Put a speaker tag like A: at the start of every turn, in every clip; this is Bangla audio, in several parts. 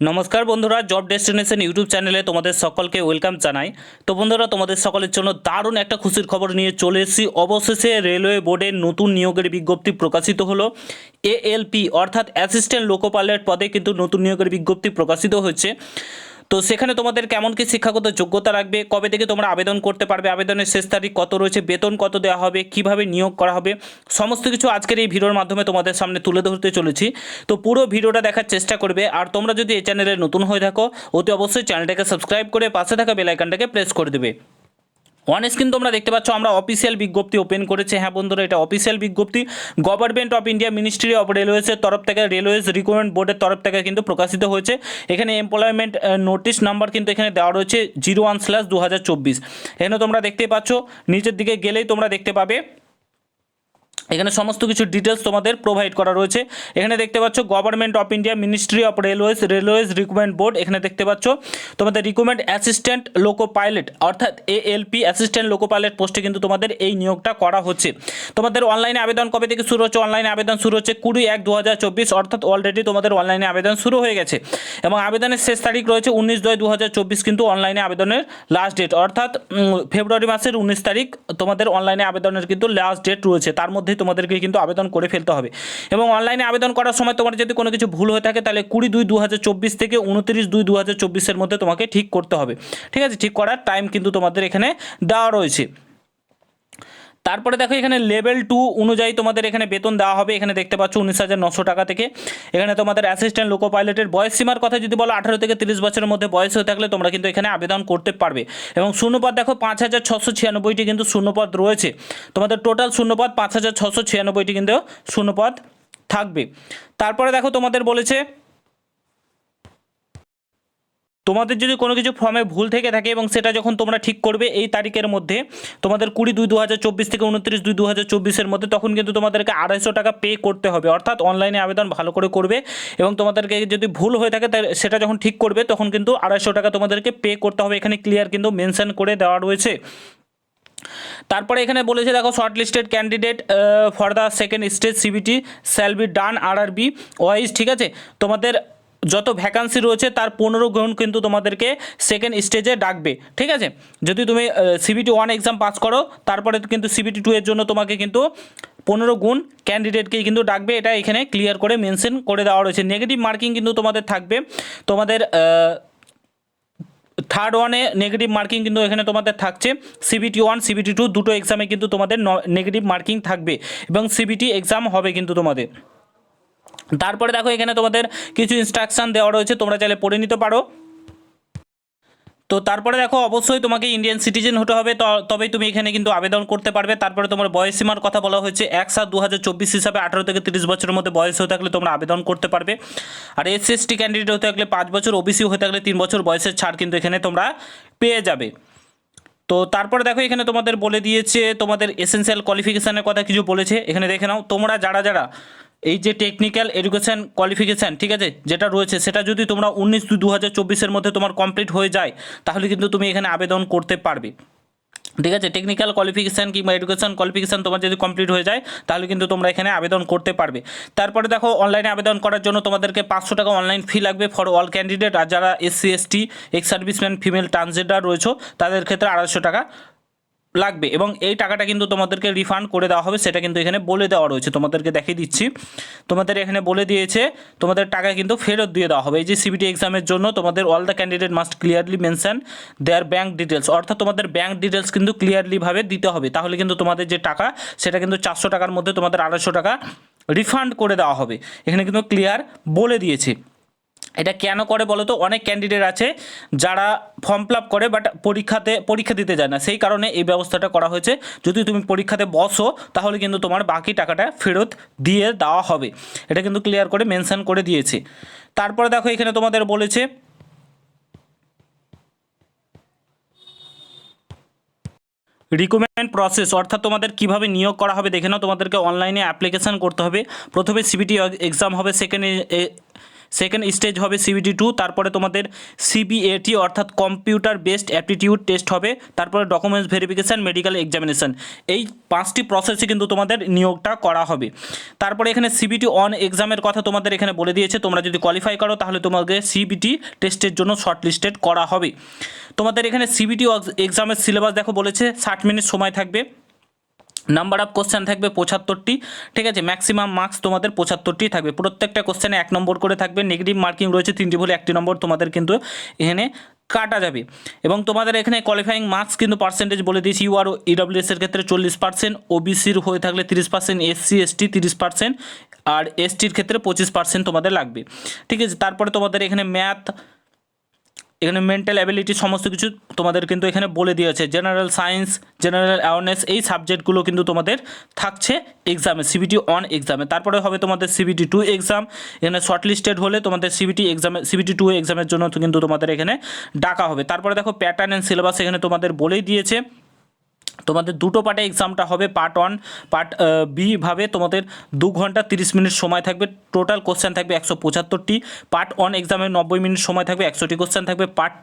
A: নমস্কার বন্ধুরা জব ডেস্টিনেশন ইউটিউব চ্যানেলে তোমাদের সকলকে ওয়েলকাম জানাই। তো বন্ধুরা, তোমাদের সকলের জন্য দারুণ একটা খুশির খবর নিয়ে চলে এসেছি। অবশেষে রেলওয়ে বোর্ডের নতুন নিয়োগের বিজ্ঞপ্তি প্রকাশিত হলো। এএলপি অর্থাৎ অ্যাসিস্ট্যান্ট লোকো পাইলট পদে কিন্তু নতুন নিয়োগের বিজ্ঞপ্তি প্রকাশিত হচ্ছে তো সেখানে তোমাদের কেমন কি শিক্ষাগত যোগ্যতা লাগবে? কবে থেকে তোমরা আবেদন করতে পারবে? আবেদনের শেষ তারিখ কত রয়েছে? বেতন কত দেওয়া হবে? কীভাবে নিয়োগ করা হবে? সমস্ত কিছু আজকের এই ভিডিওর মাধ্যমে তোমাদের সামনে তুলে ধরতে চলেছি। তো পুরো ভিডিওটা দেখার চেষ্টা করবে। আর তোমরা যদি এই চ্যানেলে নতুন হয়ে থাকো, অতি অবশ্যই চ্যানেলটাকে সাবস্ক্রাইব করে পাশে থাকা বেলাইকানটাকে প্রেস করে দেবে। অন স্ক্রিন তোমরা দেখতে পাচ্ছ, আমরা অফিসিয়াল বিজ্ঞপ্তি ওপেন করেছে। হ্যাঁ বন্ধুরা, এটা অফিসিয়াল বিজ্ঞপ্তি। Government of India ministry of রেলওয়েজের তরফ থেকে রেলওয়েজ রিক্রুটমেন্ট বোর্ডের তরফ থেকে কিন্তু প্রকাশিত হয়েছে। এখানে এমপ্লয়মেন্ট নোটিশ নাম্বার কিন্তু এখানে দেওয়া রয়েছে জিরো ওয়ান স্ল্যাশ দু হাজার চব্বিশ এখানে তোমরা দেখতে পাচ্ছ, নিচের দিকে গেলেই তোমরা দেখতে পাবে এখানে সমস্ত কিছু ডিটেলস তোমাদের প্রোভাইড করা রয়েছে। এখানে দেখতে পাচ্ছ government of India ministry of railways railways recruitment board এখানে দেখতে পাচ্ছ তোমাদের রিক্রুটমেন্ট অ্যাসিস্ট্যান্ট লোকো পাইলট অর্থাৎ এএলপি অ্যাসিস্ট্যান্ট লোকো পাইলট পোস্টে কিন্তু তোমাদের এই নিয়োগটা করা হচ্ছে। তোমাদের অনলাইনে আবেদন কবে থেকে শুরু হচ্ছে? অনলাইনে আবেদন শুরু হচ্ছে কুড়ি এক দু অর্থাৎ অলরেডি তোমাদের অনলাইনে আবেদন শুরু হয়ে গেছে। এবং আবেদনের শেষ তারিখ রয়েছে উনিশ দুই দু কিন্তু অনলাইনে আবেদনের লাস্ট ডেট অর্থাৎ ফেব্রুয়ারি মাসের উনিশ তারিখ তোমাদের অনলাইনে আবেদনের কিন্তু লাস্ট ডেট রয়েছে। তার মধ্যেই তোমাদেরকে কিন্তু আবেদন করে ফেলতে হবে। এবং অনলাইনে আবেদন করার সময় তোমার যদি কোনো কিছু ভুল হয়ে থাকে, তাহলে কুড়ি দুই দু থেকে উনত্রিশ দুই দু হাজার মধ্যে তোমাকে ঠিক করতে হবে। ঠিক আছে? ঠিক করার টাইম কিন্তু তোমাদের এখানে দেওয়া রয়েছে। তারপরে দেখো এখানে লেভেল টু অনুযায়ী তোমাদের এখানে বেতন দেওয়া হবে। এখানে দেখতে পাচ্ছ উনিশ হাজার নশো টাকা থেকে। এখানে তোমাদের অ্যাসিস্ট্যান্ট লোকো পাইলটের বয়স সীমার কথা যদি বলো, আঠারো থেকে তিরিশ বছরের মধ্যে বয়স হয়ে থাকলে তোমরা কিন্তু এখানে আবেদন করতে পারবে। এবং শূন্যপদ দেখো, পাঁচ হাজার ছশো ছিয়ানব্বইটি কিন্তু শূন্যপদ রয়েছে। তোমাদের টোটাল শূন্যপদ পাঁচ হাজার ছশো ছিয়ানব্বইটি কিন্তু শূন্যপদ থাকবে। তারপরে দেখো তোমাদের বলেছে তোমাদের যদি কোনো কিছু ফর্মে ভুল থেকে থাকে এবং সেটা যখন তোমরা ঠিক করবে এই তারিখের মধ্যে, তোমাদের কুড়ি দুই দু থেকে উনত্রিশ দুই দু হাজার মধ্যে তখন কিন্তু তোমাদেরকে আড়াইশো টাকা পে করতে হবে। অর্থাৎ অনলাইনে আবেদন ভালো করে করবে এবং তোমাদেরকে যদি ভুল হয়ে থাকে সেটা যখন ঠিক করবে তখন কিন্তু আড়াইশো টাকা তোমাদেরকে পে করতে হবে। এখানে ক্লিয়ার কিন্তু মেনশন করে দেওয়া রয়েছে। তারপরে এখানে বলেছে, দেখো shortlisted candidate for the second stage CBT shall be done R R B wise ঠিক আছে? তোমাদের যত ভ্যাকান্সি রয়েছে, তার পনেরো গুণ কিন্তু তোমাদেরকে সেকেন্ড স্টেজে ডাকবে। ঠিক আছে? যদি তুমি সিবিটি ওয়ান এক্সাম পাস করো, তারপরে কিন্তু সিবিটি টু এর জন্য তোমাকে কিন্তু পনেরো গুণ ক্যান্ডিডেটকেই কিন্তু ডাকবে। এটা এখানে ক্লিয়ার করে মেনশন করে দেওয়া রয়েছে। নেগেটিভ মার্কিং কিন্তু তোমাদের থাকবে। তোমাদের থার্ড ওয়ানে নেগেটিভ মার্কিং কিন্তু এখানে তোমাদের থাকছে। সিবিটি ওয়ান সিবিটি টু দুটো এক্সামে কিন্তু তোমাদের নেগেটিভ মার্কিং থাকবে এবং সিবিটি এক্সাম হবে কিন্তু তোমাদের। তারপরে দেখো এখানে তোমাদের কিছু ইনস্ট্রাকশন দেওয়া রয়েছে, তোমরা চাইলে পড়ে নিতে পারো। তো তারপরে দেখো, অবশ্যই তোমাকে ইন্ডিয়ান সিটিজেন হতে হবে তবেই তুমি এখানে কিন্তু আবেদন করতে পারবে। তারপরে তোমার বয়স সীমার কথা বলা হয়েছে, এক সাত দু হিসাবে আঠারো থেকে তিরিশ বছরের মধ্যে বয়স হয়ে থাকলে তোমরা আবেদন করতে পারবে। আর এস এসটি ক্যান্ডিডেট হতে থাকলে পাঁচ বছর ওবিসি হয়ে থাকলে তিন বছর বয়সের ছাড় কিন্তু এখানে তোমরা পেয়ে যাবে। তো তারপরে দেখো, এখানে তোমাদের বলে দিয়েছে, তোমাদের এসেনশিয়াল কোয়ালিফিকেশানের কথা কিছু বলেছে। এখানে দেখে নাও, তোমরা যারা যারা এই যে টেকনিক্যাল এডুকেশন কোয়ালিফিকেশান ঠিক আছে? যেটা রয়েছে, সেটা যদি তোমরা উনিশ দুই দু হাজার চব্বিশের মধ্যে তোমার কমপ্লিট হয়ে যায়, তাহলে কিন্তু তুমি এখানে আবেদন করতে পারবে। ঠিক আছে? টেকনিক্যাল কোয়ালিফিকেশান কিংবা এডুকেশন কোয়ালিফিকেশান তোমার যদি কমপ্লিট হয়ে যায়, তাহলে কিন্তু তোমরা এখানে আবেদন করতে পারবে। তারপরে দেখো অনলাইনে আবেদন করার জন্য তোমাদেরকে পাঁচশো টাকা অনলাইন ফি লাগবে ফর অল ক্যান্ডিডেট আর যারা SC ST ex serviceman female transgender রয়েছে, তাদের ক্ষেত্রে আড়াইশো টাকা লাগবে এবং এই টাকাটা কিন্তু তোমাদেরকে রিফান্ড করে দেওয়া হবে, সেটা কিন্তু এখানে বলে দেওয়া রয়েছে। তোমাদেরকে দেখিয়ে দিচ্ছি। তোমাদের এখানে বলে দিয়েছে, তোমাদের টাকা কিন্তু ফেরত দিয়ে দেওয়া হবে। এই যে সিবিটি এক্সামের জন্য তোমাদের all the candidate must clearly mention their bank details অর্থাৎ তোমাদের ব্যাঙ্ক ডিটেলস কিন্তু ক্লিয়ারলিভাবে দিতে হবে। তাহলে কিন্তু তোমাদের যে টাকা, সেটা কিন্তু চারশো টাকার মধ্যে তোমাদের আড়াইশো টাকা রিফান্ড করে দেওয়া হবে। এখানে কিন্তু ক্লিয়ার বলে দিয়েছে। এটা কেন করে বলো তো অনেক ক্যান্ডিডেট আছে যারা ফর্ম ফিল করে বাট পরীক্ষাতে, পরীক্ষা দিতে যায় না। সেই কারণে এই ব্যবস্থাটা করা হয়েছে। যদি তুমি পরীক্ষাতে বসো, তাহলে কিন্তু তোমার বাকি টাকাটা ফেরত দিয়ে দেওয়া হবে। এটা কিন্তু ক্লিয়ার করে মেনশন করে দিয়েছে। তারপরে দেখো, এখানে তোমাদের বলেছে রিক্রুটমেন্ট প্রসেস অর্থাৎ তোমাদের কীভাবে নিয়োগ করা হবে, দেখে নাও। তোমাদেরকে অনলাইনে অ্যাপ্লিকেশন করতে হবে। প্রথমে সিবিটি এক্সাম হবে সেকেন্ড সেকেন্ড স্টেজ হবে সিবিটি টু তারপরে তোমাদের সিবিএটি অর্থাৎ কম্পিউটার বেসড অ্যাপটিটিউড টেস্ট হবে, তারপরে ডকুমেন্টস ভেরিফিকেশান মেডিকেল এক্সামিনেশান এই পাঁচটি প্রসেসে কিন্তু তোমাদের নিয়োগটা করা হবে। তারপরে এখানে সিবিটি অন এক্সামের কথা তোমাদের এখানে বলে দিয়েছে, তোমরা যদি কোয়ালিফাই করো, তাহলে তোমাকে সিবিটি টেস্টের জন্য শর্ট লিস্টেড করা হবে। তোমাদের এখানে সিবিটি এক্সামের সিলেবাস দেখো বলেছে, ষাট মিনিট সময় থাকবে। নাম্বার অফ কোশ্চেন থাকবে পঁচাত্তরটি। ঠিক আছে? ম্যাক্সিমাম মার্কস তোমাদের পঁচাত্তরটি থাকবে। প্রত্যেকটা কোশ্চেনে এক নম্বর করে থাকবে। নেগেটিভ মার্কিং রয়েছে তিনটি বলে একটি নম্বর তোমাদের কিন্তু এখানে কাটা যাবে। এবং তোমাদের এখানে কোয়ালিফাইং মার্কস কিন্তু পার্সেন্টেজ বলে দিয়েছি। ইউ আর ইডাব্লিউএস এর ক্ষেত্রে চল্লিশ পার্সেন্ট ওবিসির হয়ে থাকলে তিরিশ পার্সেন্ট এসসি এসটি তিরিশ পার্সেন্ট আর এসটির ক্ষেত্রে পঁচিশ পার্সেন্ট তোমাদের লাগবে। ঠিক আছে? তারপরে তোমাদের এখানে ম্যাথ এখানে মেন্টাল অ্যাবিলিটি সমস্ত কিছু তোমাদের কিন্তু এখানে বলে দিয়েছে। জেনারেল সায়েন্স জেনারেল অ্যাওয়ারনেস এই সাবজেক্টগুলো কিন্তু তোমাদের থাকছে এক্সামে সিবিটি ওয়ান এক্সামে তারপরে হবে তোমাদের সিবিটি টু এক্সাম এখানে শর্টলিস্টেড হলে তোমাদের সিবিটি এক্সামে সিবিটি টু এক্সামের জন্য কিন্তু তোমাদের এখানে ডাকা হবে। তারপরে দেখো প্যাটার্ন অ্যান্ড সিলেবাস এখানে তোমাদের বলেই দিয়েছে। তোমাদের দুটো পার্টে এক্সামটা হবে পার্ট ওয়ান পার্ট বি ভাবে তোমাদের দু ঘণ্টা তিরিশ মিনিট সময় থাকবে। টোটাল কোশ্চেন থাকবে একশো পঁচাত্তরটি। পার্ট ওয়ান এক্সামে নব্বই মিনিট সময় থাকবে, একশোটি কোশ্চেন থাকবে। পার্ট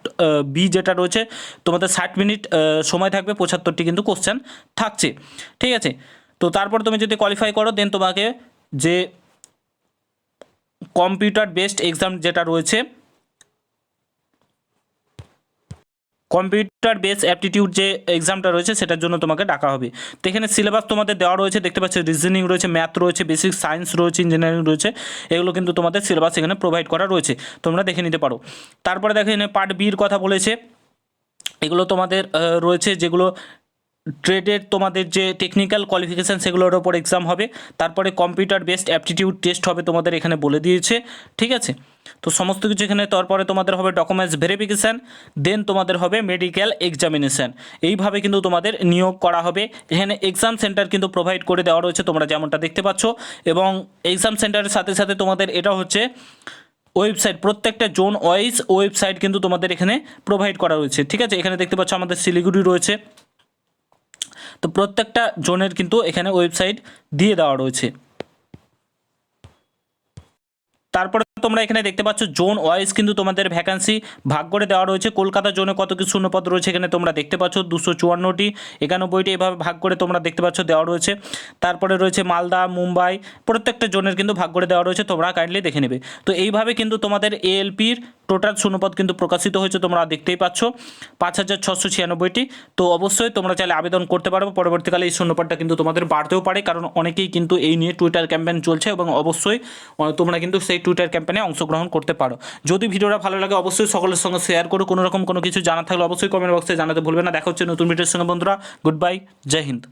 A: বি যেটা রয়েছে, তোমাদের ষাট মিনিট সময় থাকবে, পঁচাত্তরটি কিন্তু কোশ্চেন থাকছে। ঠিক আছে? তো তারপর তুমি যদি কোয়ালিফাই করো দেন তোমাকে যে কম্পিউটার বেসড এক্সাম যেটা রয়েছে কম্পিউটার বেস অ্যাপটিটিউড যে এক্সামটা রয়েছে, সেটার জন্য তোমাকে ডাকা হবে। তো এখানে সিলেবাস তোমাদের দেওয়া রয়েছে, দেখতে পাচ্ছ রিজনিং রয়েছে ম্যাথ রয়েছে বেসিক সায়েন্স রয়েছে ইঞ্জিনিয়ারিং রয়েছে, এগুলো কিন্তু তোমাদের সিলেবাস এখানে প্রোভাইড করা রয়েছে। তোমরা দেখে নিতে পারো। তারপরে দেখো এখানে পার্ট বির কথা বলেছে। এগুলো তোমাদের রয়েছে যেগুলো ট্রেডের তোমাদের যে টেকনিক্যাল কোয়ালিফিকেশান সেগুলোর ওপর এক্সাম হবে, তারপরে কম্পিউটার বেসড অ্যাপটিটিউড টেস্ট হবে তোমাদের এখানে বলে দিয়েছে, ঠিক আছে? তো সমস্ত কিছু এখানে, তারপরে তোমাদের হবে ডকুমেন্টস ভেরিফিকেশান দেন তোমাদের হবে মেডিকেল এক্সামিনেশান এইভাবে কিন্তু তোমাদের নিয়োগ করা হবে। এখানে এক্সাম সেন্টার কিন্তু প্রোভাইড করে দেওয়া রয়েছে, তোমরা যেমনটা দেখতে পাচ্ছ। এবং এক্সাম সেন্টারের সাথে সাথে তোমাদের এটা হচ্ছে ওয়েবসাইট প্রত্যেকটা জোন ওয়াইজ ওয়েবসাইট কিন্তু তোমাদের এখানে প্রোভাইড করা রয়েছে, ঠিক আছে? এখানে দেখতে পাচ্ছ আমাদের শিলিগুড়ি রয়েছে। তো প্রত্যেকটা জোনের কিন্তু এখানে ওয়েবসাইট দিয়ে দেওয়া রয়েছে। তারপরে তোমরা এখানে দেখতে পাচ্ছ জোন ওয়াইজ কিন্তু তোমাদের ভ্যাকান্সি ভাগ করে দেওয়া রয়েছে। কলকাতা জোনে কত কি শূন্যপদ রয়েছে এখানে তোমরা দেখতে পাচ্ছ, দুশো চুয়ান্নটি। একানব্বইটি এভাবে ভাগ করে তোমরা দেখতে পাচ্ছ দেওয়া রয়েছে। তারপরে রয়েছে মালদা, মুম্বাই, প্রত্যেকটা জোনের কিন্তু ভাগ করে দেওয়া রয়েছে, তোমরা কাইন্ডলি দেখে নেবে। তো এইভাবে কিন্তু তোমাদের এএলপির টোটাল শূন্যপদ কিন্তু প্রকাশিত হয়েছে, তোমরা দেখতেই পাচ্ছ। পাঁচ হাজার ছশো ছিয়ানব্বইটি। তো অবশ্যই তোমরা চাইলে আবেদন করতে পারো, পরবর্তীকালে এই শূন্যপদটা কিন্তু তোমাদের বাড়তেও পারে, কারণ অনেকেই কিন্তু এই নিয়ে টুইটার ক্যাম্পেন চলছে এবং অবশ্যই তোমরা কিন্তু সেই টুইটার ক্যাম্পেইনে অংশগ্রহণ করতে পারো। যদি ভিডিওটা ভালো লাগে, অবশ্যই সকলের সঙ্গে শেয়ার করো। কোনো রকম কোনো কিছু জানা থাকলে অবশ্যই কমেন্ট বক্সে জানাতে ভুলবে না। দেখা হচ্ছে নতুন ভিডিওর সঙ্গে, বন্ধুরা। গুড বাই জয় হিন্দ